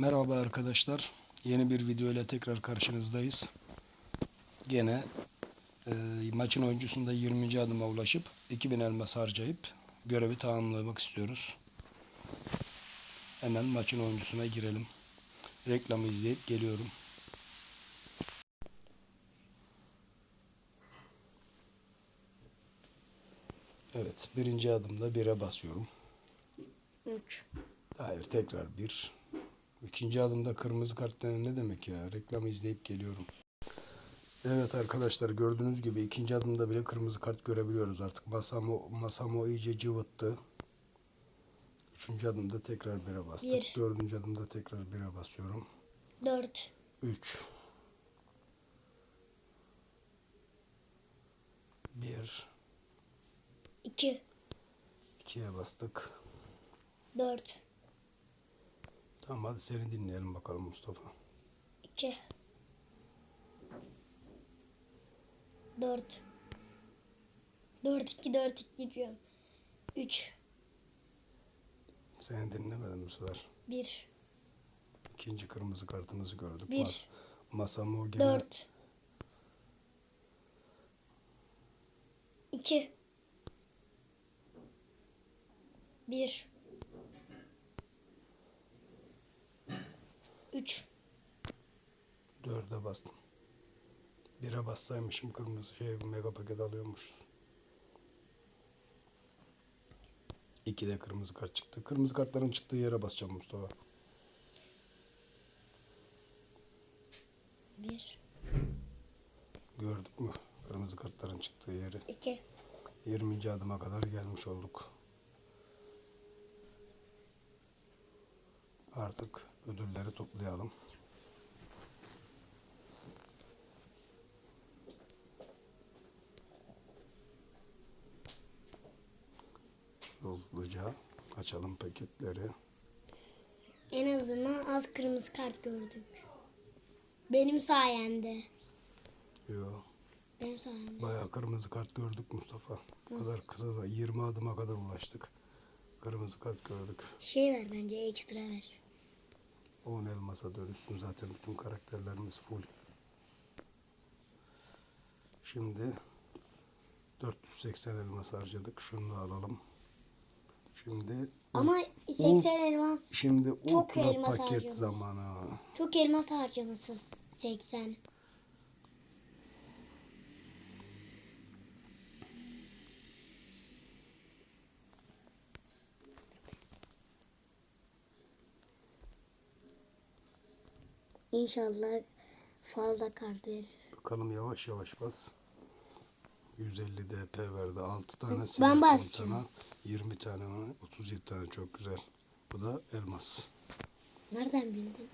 Merhaba arkadaşlar. Yeni bir video ile tekrar karşınızdayız. Gene e, maçın oyuncusunda 20. adıma ulaşıp 2000 elmas harcayıp görevi tamamlamak istiyoruz. Hemen maçın oyuncusuna girelim. Reklamı izleyip geliyorum. Evet, birinci adımda 1'e basıyorum. 3. Hayır tekrar bir. İkinci adımda kırmızı kart denen ne demek ya? Reklamı izleyip geliyorum. Evet arkadaşlar gördüğünüz gibi ikinci adımda bile kırmızı kart görebiliyoruz artık. Masamo, Masamo iyice cıvıttı. Üçüncü adımda tekrar bire bastık. Bir. Dördüncü adımda tekrar bire basıyorum. 4. Üç. Bir. 2. ikiye bastık. 4. Tamam hadi seni dinleyelim bakalım Mustafa. 2. 4. 4 2 4 2 diyorum. 3. Seni dinlemedim bu sefer. 1. İkinci kırmızı kartımızı gördük. Bir. Mas Masamo gene 4. 2. 1. 3. dörde bastım. Bire bassaymışım kırmızı şey mega paket alıyormuşuz. İki de kırmızı kart çıktı. Kırmızı kartların çıktığı yere basacağım Mustafa. 1. Gördük mü? Kırmızı kartların çıktığı yeri. 2. 20. adıma kadar gelmiş olduk. Artık ödülleri toplayalım. Hızlıca açalım paketleri. En azından az kırmızı kart gördük. Benim sayende. Yo, Benim sayemde. bayağı kırmızı kart gördük Mustafa. Bu Nasıl? kadar kısa da 20 adıma kadar ulaştık. Kırmızı kart gördük. Şey ver bence ekstra ver. 10 elmasa dönüşsün zaten bütün karakterlerimiz full. Şimdi 480 elmas harcadık. Şunu da alalım. Şimdi Ama 80 elmas. şimdi Çok ultra elmas paket harcamış. zamanı. Çok elmas harcaması 80. İnşallah fazla kart verir. Bakalım yavaş yavaş bas. 150 DP verdi. 6 tane Ben silah, 10 basacağım. tane, 20 tane, 37 tane çok güzel. Bu da elmas. Nereden bildin?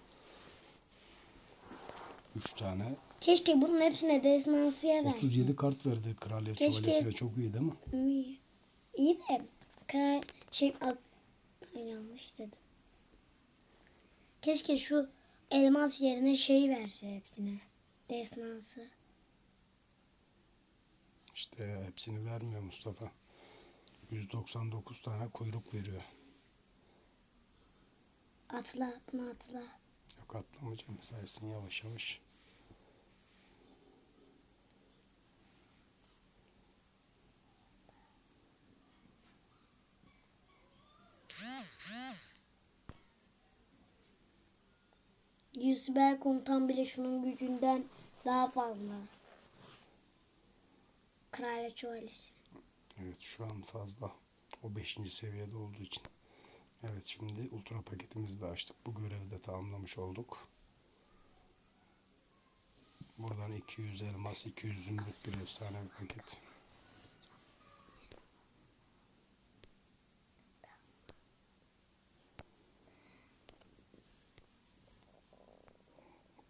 3 tane. Keşke bunun hepsine destansiye versin. 37 kart verdi kraliyet Keşke- şövalyesine çok iyi değil mi? İyi. İyi de kral şey yanlış dedim. Keşke şu elmas yerine şey verse hepsine. Destansı. İşte hepsini vermiyor Mustafa. 199 tane kuyruk veriyor. Atla bunu atla. Yok atlamayacağım sayesinde yavaş yavaş. Yüzber komutan bile şunun gücünden daha fazla. Kraliyet şövalyesi. Evet şu an fazla. O 5. seviyede olduğu için. Evet şimdi ultra paketimizi de açtık. Bu görevi de tamamlamış olduk. Buradan 200 elmas, 200 zümrüt bir efsane bir paket.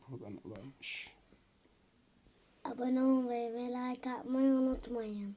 Varmış? Abone olmayı ve like atmayı unutmayın.